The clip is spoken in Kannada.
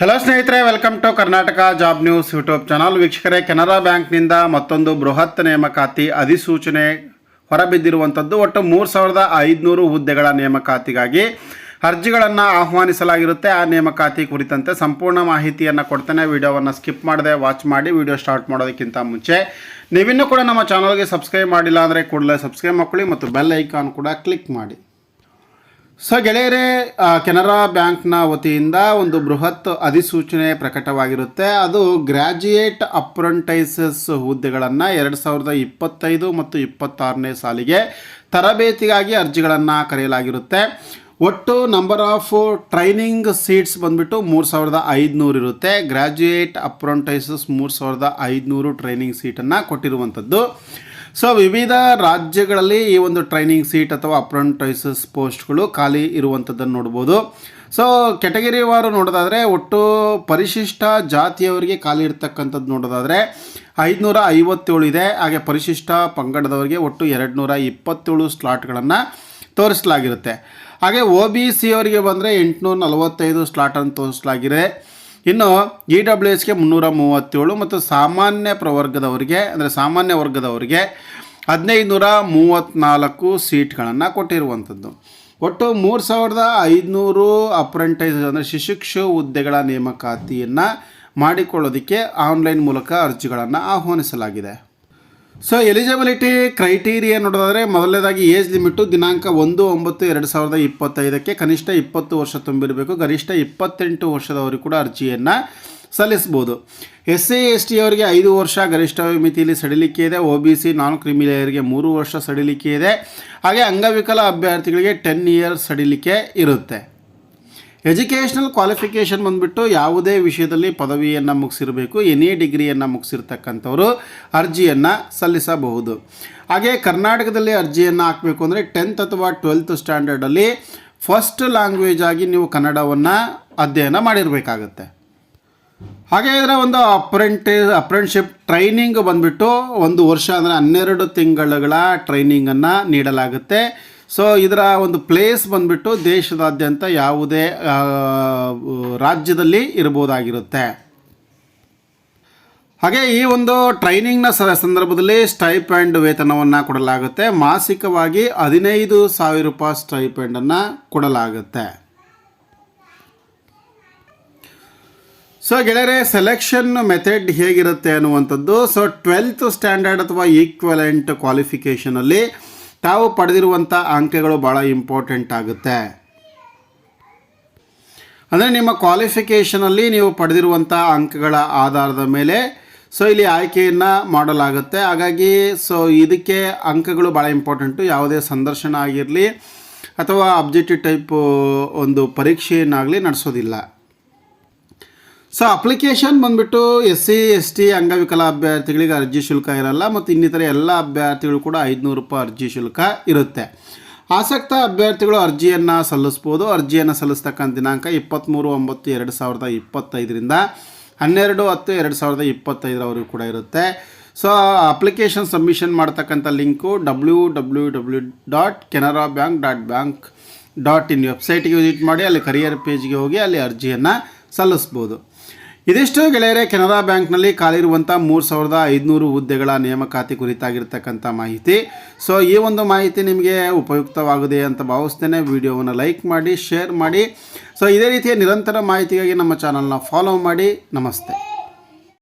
ಹಲೋ ಸ್ನೇಹಿತರೆ welcome to Karnataka job news YouTube channel ವೀಕ್ಷಕರೇ, ಕೆನರಾ ಬ್ಯಾಂಕ್ನಿಂದ ಮತ್ತೊಂದು ಬೃಹತ್ ನೇಮಕಾತಿ ಅಧಿಸೂಚನೆ ಹೊರಬಿದ್ದಿರುವಂಥದ್ದು. ಒಟ್ಟು ಮೂರು ಸಾವಿರದ ಐದುನೂರು ಹುದ್ದೆಗಳ ನೇಮಕಾತಿಗಾಗಿ ಅರ್ಜಿಗಳನ್ನು ಆಹ್ವಾನಿಸಲಾಗಿರುತ್ತೆ. ಆ ನೇಮಕಾತಿ ಕುರಿತಂತೆ ಸಂಪೂರ್ಣ ಮಾಹಿತಿಯನ್ನು ಕೊಡ್ತೇನೆ. ವಿಡಿಯೋವನ್ನು ಸ್ಕಿಪ್ ಮಾಡದೆ ವಾಚ್ ಮಾಡಿ ವಿಡಿಯೋ ಸ್ಟಾರ್ಟ್ ಮಾಡೋದಕ್ಕಿಂತ ಮುಂಚೆ ನೀವಿನ್ನೂ ಕೂಡ ನಮ್ಮ ಚಾನಲ್ಗೆ ಸಬ್ಸ್ಕ್ರೈಬ್ ಮಾಡಿಲ್ಲ ಅಂದರೆ ಕೂಡಲೇ ಸಬ್ಸ್ಕ್ರೈಬ್ ಮಾಡ್ಕೊಳ್ಳಿ ಮತ್ತು ಬೆಲ್ ಐಕಾನ್ ಕೂಡ ಕ್ಲಿಕ್ ಮಾಡಿ. ಸೊ ಗೆಳೆಯರೇ ಕೆನರಾ ಬ್ಯಾಂಕ್ನ ವತಿಯಿಂದ ಒಂದು ಬೃಹತ್ ಅಧಿಸೂಚನೆ ಪ್ರಕಟವಾಗಿರುತ್ತೆ. ಅದು ಗ್ರ್ಯಾಜುಯೇಟ್ ಅಪ್ರೆಂಟೈಸಸ್ ಹುದ್ದೆಗಳನ್ನು ಎರಡು ಸಾವಿರದ ಇಪ್ಪತ್ತೈದು ಮತ್ತು ಇಪ್ಪತ್ತಾರನೇ ಸಾಲಿಗೆ ತರಬೇತಿಗಾಗಿ ಅರ್ಜಿಗಳನ್ನು ಕರೆಯಲಾಗಿರುತ್ತೆ. ಒಟ್ಟು ನಂಬರ್ ಆಫ್ ಟ್ರೈನಿಂಗ್ ಸೀಟ್ಸ್ ಬಂದ್ಬಿಟ್ಟು ಮೂರು ಸಾವಿರದ ಐದುನೂರು ಇರುತ್ತೆ. ಗ್ರ್ಯಾಜುಯೇಟ್ ಅಪ್ರೆಂಟೈಸಸ್ ಮೂರು ಸಾವಿರದ ಐದುನೂರು ಟ್ರೈನಿಂಗ್ ಸೀಟನ್ನು ಕೊಟ್ಟಿರುವಂಥದ್ದು. ಸೊ ವಿವಿಧ ರಾಜ್ಯಗಳಲ್ಲಿ ಈ ಒಂದು ಟ್ರೈನಿಂಗ್ ಸೀಟ್ ಅಥವಾ ಅಪ್ರೆಂಟೈಸಸ್ ಪೋಸ್ಟ್ಗಳು ಖಾಲಿ ಇರುವಂಥದ್ದನ್ನು ನೋಡ್ಬೋದು. ಸೊ ಕ್ಯಾಟಗರಿವಾರು ವಾರು ನೋಡೋದಾದರೆ ಒಟ್ಟು ಪರಿಶಿಷ್ಟ ಜಾತಿಯವರಿಗೆ ಖಾಲಿ ಇರ್ತಕ್ಕಂಥದ್ದು ನೋಡೋದಾದರೆ ಐದುನೂರ ಐವತ್ತೇಳು ಇದೆ. ಹಾಗೆ ಪರಿಶಿಷ್ಟ ಪಂಗಡದವರಿಗೆ ಒಟ್ಟು ಎರಡು ನೂರ ಇಪ್ಪತ್ತೇಳು ಸ್ಲಾಟ್ಗಳನ್ನು ತೋರಿಸಲಾಗಿರುತ್ತೆ. ಹಾಗೆ ಒ ಬಿ ಸಿ ಅವರಿಗೆ ಬಂದರೆ ಎಂಟುನೂರ ನಲವತ್ತೈದು ಸ್ಲಾಟನ್ನು ತೋರಿಸಲಾಗಿದೆ. ಇನ್ನು ಇ ಡಬ್ಲ್ಯೂ ಎಸ್ಗೆ ಮುನ್ನೂರ ಮೂವತ್ತೇಳು ಮತ್ತು ಸಾಮಾನ್ಯ ಪ್ರವರ್ಗದವರಿಗೆ, ಅಂದರೆ ಸಾಮಾನ್ಯ ವರ್ಗದವರಿಗೆ ಹದಿನೈದು ನೂರ ಮೂವತ್ತ್ನಾಲ್ಕು ಸೀಟ್ಗಳನ್ನು ಕೊಟ್ಟಿರುವಂಥದ್ದು. ಒಟ್ಟು ಮೂರು ಸಾವಿರದ ಐದುನೂರು ಅಪ್ರೆಂಟೈಸ್ ಅಂದರೆ ಶಿಶುಕ್ಷು ಹುದ್ದೆಗಳ ನೇಮಕಾತಿಯನ್ನು ಮಾಡಿಕೊಳ್ಳೋದಕ್ಕೆ ಆನ್ಲೈನ್ ಮೂಲಕ ಅರ್ಜಿಗಳನ್ನು ಆಹ್ವಾನಿಸಲಾಗಿದೆ. ಸೊ ಎಲಿಜಿಬಿಲಿಟಿ ಕ್ರೈಟೀರಿಯಾ ನೋಡೋದಾದರೆ ಮೊದಲನೇದಾಗಿ ಏಜ್ ಲಿಮಿಟು ದಿನಾಂಕ ಒಂದು, ಒಂಬತ್ತು, ಎರಡು ಸಾವಿರದ ಇಪ್ಪತ್ತೈದಕ್ಕೆ ಕನಿಷ್ಠ ಇಪ್ಪತ್ತು ವರ್ಷ ತುಂಬಿರಬೇಕು. ಗರಿಷ್ಠ ಇಪ್ಪತ್ತೆಂಟು ವರ್ಷದವರು ಕೂಡ ಅರ್ಜಿಯನ್ನು ಸಲ್ಲಿಸ್ಬೋದು ಎಸ್ ಸಿ ಎಸ್ ಟಿ ಅವರಿಗೆ ಐದು ವರ್ಷ, ಗರಿಷ್ಠ ಮಿತಿಯಲ್ಲಿ ಸಡಿಲಿಕೆ ಇದೆ. ಒ ಬಿ ಸಿ ನಾನ್ ಕ್ರಿಮಿಲೇಯರಿಗೆ ಮೂರು ವರ್ಷ ಸಡಿಲಿಕೆ ಇದೆ. ಹಾಗೆ ಅಂಗವಿಕಲ ಅಭ್ಯರ್ಥಿಗಳಿಗೆ ಟೆನ್ ಇಯರ್ ಸಡಿಲಿಕೆ ಇರುತ್ತೆ. ಎಜುಕೇಷನಲ್ ಕ್ವಾಲಿಫಿಕೇಷನ್ ಬಂದುಬಿಟ್ಟು ಯಾವುದೇ ವಿಷಯದಲ್ಲಿ ಪದವಿಯನ್ನು ಮುಗಿಸಿರಬೇಕು ಎನಿ ಡಿಗ್ರಿಯನ್ನು ಮುಗಿಸಿರ್ತಕ್ಕಂಥವರು ಅರ್ಜಿಯನ್ನು ಸಲ್ಲಿಸಬಹುದು. ಹಾಗೆ ಕರ್ನಾಟಕದಲ್ಲಿ ಅರ್ಜಿಯನ್ನು ಹಾಕಬೇಕು ಅಂದರೆ ಟೆಂತ್ ಅಥವಾ ಟ್ವೆಲ್ತ್ ಸ್ಟ್ಯಾಂಡರ್ಡಲ್ಲಿ ಫಸ್ಟ್ ಲ್ಯಾಂಗ್ವೇಜ್ ಆಗಿ ನೀವು ಕನ್ನಡವನ್ನು ಅಧ್ಯಯನ ಮಾಡಿರಬೇಕಾಗತ್ತೆ. ಹಾಗೆ ಇದರ ಒಂದು ಅಪ್ರೆಂಟಿ ಅಪ್ರೆಂಟ್ಶಿಪ್ ಟ್ರೈನಿಂಗ್ ಬಂದುಬಿಟ್ಟು ಒಂದು ವರ್ಷ ಅಂದರೆ ಹನ್ನೆರಡು ತಿಂಗಳುಗಳ ಟ್ರೈನಿಂಗನ್ನು ನೀಡಲಾಗುತ್ತೆ. ಸೊ ಇದರ ಒಂದು ಪ್ಲೇಸ್ ಬಂದುಬಿಟ್ಟು ದೇಶದಾದ್ಯಂತ ಯಾವುದೇ ರಾಜ್ಯದಲ್ಲಿ ಇರ್ಬೋದಾಗಿರುತ್ತೆ ಹಾಗೆ ಈ ಒಂದು ಟ್ರೈನಿಂಗ್ನ ಸಂದರ್ಭದಲ್ಲಿ ಆ್ಯಂಡ್ ವೇತನವನ್ನು ಕೊಡಲಾಗುತ್ತೆ. ಮಾಸಿಕವಾಗಿ ಹದಿನೈದು ಸಾವಿರ ರೂಪಾಯಿ ಸ್ಟೈಪ್ಯಾಂಡನ್ನು ಕೊಡಲಾಗುತ್ತೆ. ಸೊ ಗೆಳೆಯರೆ ಸೆಲೆಕ್ಷನ್ ಮೆಥಡ್ ಹೇಗಿರುತ್ತೆ ಅನ್ನುವಂಥದ್ದು. ಸೊ ಟ್ವೆಲ್ತ್ ಸ್ಟ್ಯಾಂಡರ್ಡ್ ಅಥವಾ ಈಕ್ವಲೆಂಟ್ ಕ್ವಾಲಿಫಿಕೇಷನಲ್ಲಿ ತಾವು ಪಡೆದಿರುವಂಥ ಅಂಕಗಳು ಭಾಳ ಇಂಪಾರ್ಟೆಂಟ್ ಆಗುತ್ತೆ. ಅಂದರೆ ನಿಮ್ಮ ಕ್ವಾಲಿಫಿಕೇಷನಲ್ಲಿ ನೀವು ಪಡೆದಿರುವಂಥ ಅಂಕಗಳ ಆಧಾರದ ಮೇಲೆ ಸೊ ಇಲ್ಲಿ ಆಯ್ಕೆಯನ್ನು ಮಾಡಲಾಗುತ್ತೆ. ಹಾಗಾಗಿ ಸೊ ಇದಕ್ಕೆ ಅಂಕಗಳು ಭಾಳ ಇಂಪಾರ್ಟೆಂಟು ಯಾವುದೇ ಸಂದರ್ಶನ ಆಗಿರಲಿ ಅಥವಾ ಅಬ್ಜೆಕ್ಟಿವ್ ಟೈಪ್ ಒಂದು ಪರೀಕ್ಷೆಯನ್ನಾಗಲಿ ನಡೆಸೋದಿಲ್ಲ. ಸೊ ಅಪ್ಲಿಕೇಶನ್ ಬಂದುಬಿಟ್ಟು ಎಸ್ ಸಿ, ಎಸ್ ಟಿ ಅಂಗವಿಕಲ ಅಭ್ಯರ್ಥಿಗಳಿಗೆ ಅರ್ಜಿ ಶುಲ್ಕ ಇರಲ್ಲ ಮತ್ತು ಇನ್ನಿತರ ಎಲ್ಲ ಅಭ್ಯರ್ಥಿಗಳು ಕೂಡ ಐದುನೂರು ರೂಪಾಯಿ ಅರ್ಜಿ ಶುಲ್ಕ ಇರುತ್ತೆ. ಆಸಕ್ತ ಅಭ್ಯರ್ಥಿಗಳು ಅರ್ಜಿಯನ್ನು ಸಲ್ಲಿಸ್ಬೋದು. ಅರ್ಜಿಯನ್ನು ಸಲ್ಲಿಸ್ತಕ್ಕಂಥ ದಿನಾಂಕ ಇಪ್ಪತ್ತ್ಮೂರು ಒಂಬತ್ತು, ಎರಡು ಸಾವಿರದ ಇಪ್ಪತ್ತೈದರಿಂದ ಹನ್ನೆರಡು, ಹತ್ತು, ಎರಡು ಸಾವಿರದ ಇಪ್ಪತ್ತೈದರವರೆಗೂ ಕೂಡ ಇರುತ್ತೆ. ಸೊ ಅಪ್ಲಿಕೇಶನ್ ಸಬ್ಮಿಷನ್ ಮಾಡ್ತಕ್ಕಂಥ link W W W dot Canara bank dot bank dot in ವೆಬ್ಸೈಟ್ಗೆ ವಿಸಿಟ್ ಮಾಡಿ, ಅಲ್ಲಿ ಕರಿಯರ್ ಪೇಜ್ಗೆ ಹೋಗಿ, ಅಲ್ಲಿ ಅರ್ಜಿಯನ್ನು ಸಲ್ಲಿಸ್ಬೋದು. ಇದಿಷ್ಟು ಗೆಳೆಯರೆ, ಕೆನರಾ ಬ್ಯಾಂಕ್ನಲ್ಲಿ ಖಾಲಿರುವಂಥ ಮೂರು ಸಾವಿರದ ಐದುನೂರು ಹುದ್ದೆಗಳ ನೇಮಕಾತಿ ಕುರಿತಾಗಿರ್ತಕ್ಕಂಥ ಮಾಹಿತಿ. ಸೊ ಈ ಒಂದು ಮಾಹಿತಿ ನಿಮಗೆ ಉಪಯುಕ್ತವಾಗಿದೆ ಅಂತ ಭಾವಿಸ್ತೇನೆ. ವಿಡಿಯೋವನ್ನು ಲೈಕ್ ಮಾಡಿ, ಶೇರ್ ಮಾಡಿ. ಸೊ ಇದೇ ರೀತಿಯ ನಿರಂತರ ಮಾಹಿತಿಗಾಗಿ ನಮ್ಮ ಚಾನಲ್ನ ಫಾಲೋ ಮಾಡಿ. ನಮಸ್ತೆ.